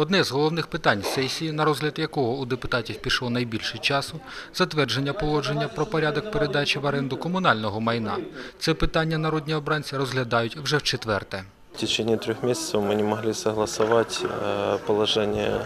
Одне з головних питань сесії, на розгляд якого у депутатів пішло найбільше часу, затвердження положення про порядок передачі в оренду комунального майна. Це питання народні обранці розглядають вже в четверте. В течение трех месяцев мы не могли согласовать положення. положение,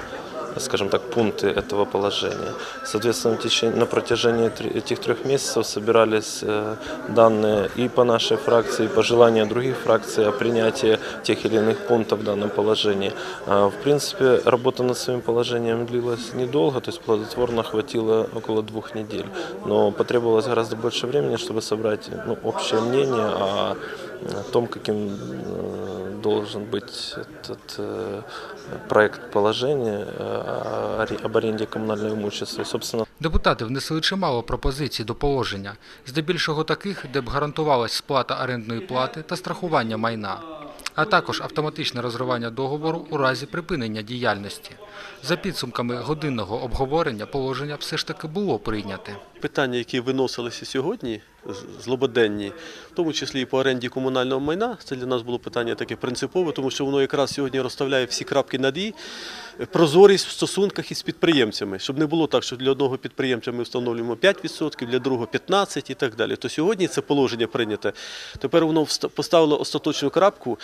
скажем так, пункты этого положения. Соответственно, в течение, на протяжении тр- этих трех месяцев собирались э, данные и по нашей фракции, и по желанию других фракций о принятии тех или иных пунктов в данном положении. А, В принципе, работа над своим положением длилась недолго, то есть плодотворно хватило около двух недель. Но потребовалось гораздо больше времени, чтобы собрать ну, общее мнение о о том, каким э, должен быть этот э, проект положения э, о аре- об аренде коммунального имущества. И, собственно, Депутати внесли чимало пропозицій до положення, здебільшого таких, де б гарантувалась сплата орендної плати та страхування майна, а також автоматичне розривання договору у разі припинення діяльності. За підсумками годинного обговорення положення все ж таки було прийняте. Питання, які виносилися сьогодні, злободенні, в тому числі і по оренді комунального майна, це для нас було питання таке принципове, тому що воно якраз сьогодні розставляє всі крапки над «і», прозорість в стосунках із підприємцями, щоб не було так, що для одного підприємця ми встановлюємо 5%, для другого 15% і так далі. То сьогодні це положення прийняте. Тепер воно поставило остаточну крапку,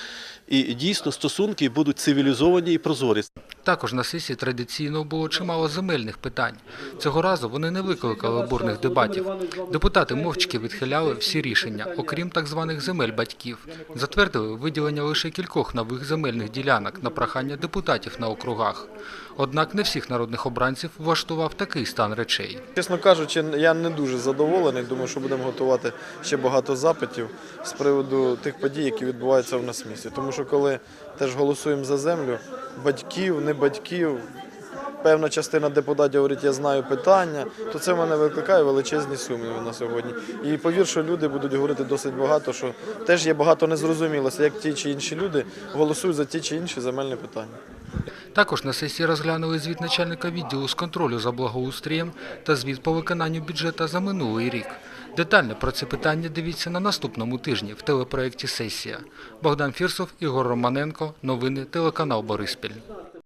і дійсно стосунки будуть цивілізовані і прозорі. Також на сесії традиційно було чимало земельних питань. Цього разу вони не викликали бурних дебатів. Депутати мовчки відхиляли всі рішення, окрім так званих земель батьків. Затвердили виділення лише кількох нових земельних ділянок на прохання депутатів на округах. Однак не всіх народних обранців влаштував такий стан речей. Чесно кажучи, я не дуже задоволений. Думаю, що будемо готувати ще багато запитів з приводу тих подій, які відбуваються в нас в місті. Тому що коли теж голосуємо за землю, батьків, не батьків, певна частина депутатів говорить, я знаю питання, то це в мене викликає величезні сумніви на сьогодні. І повір, що люди будуть говорити досить багато, що теж є багато незрозумілості, як ті чи інші люди голосують за ті чи інші земельні питання. Також на сесії розглянули звіт начальника відділу з контролю за благоустрієм та звіт по виконанню бюджету за минулий рік. Детально про це питання дивіться на наступному тижні в телепроєкті «Сесія». Богдан Фірсов, Ігор Романенко. Новини телеканал Бориспіль.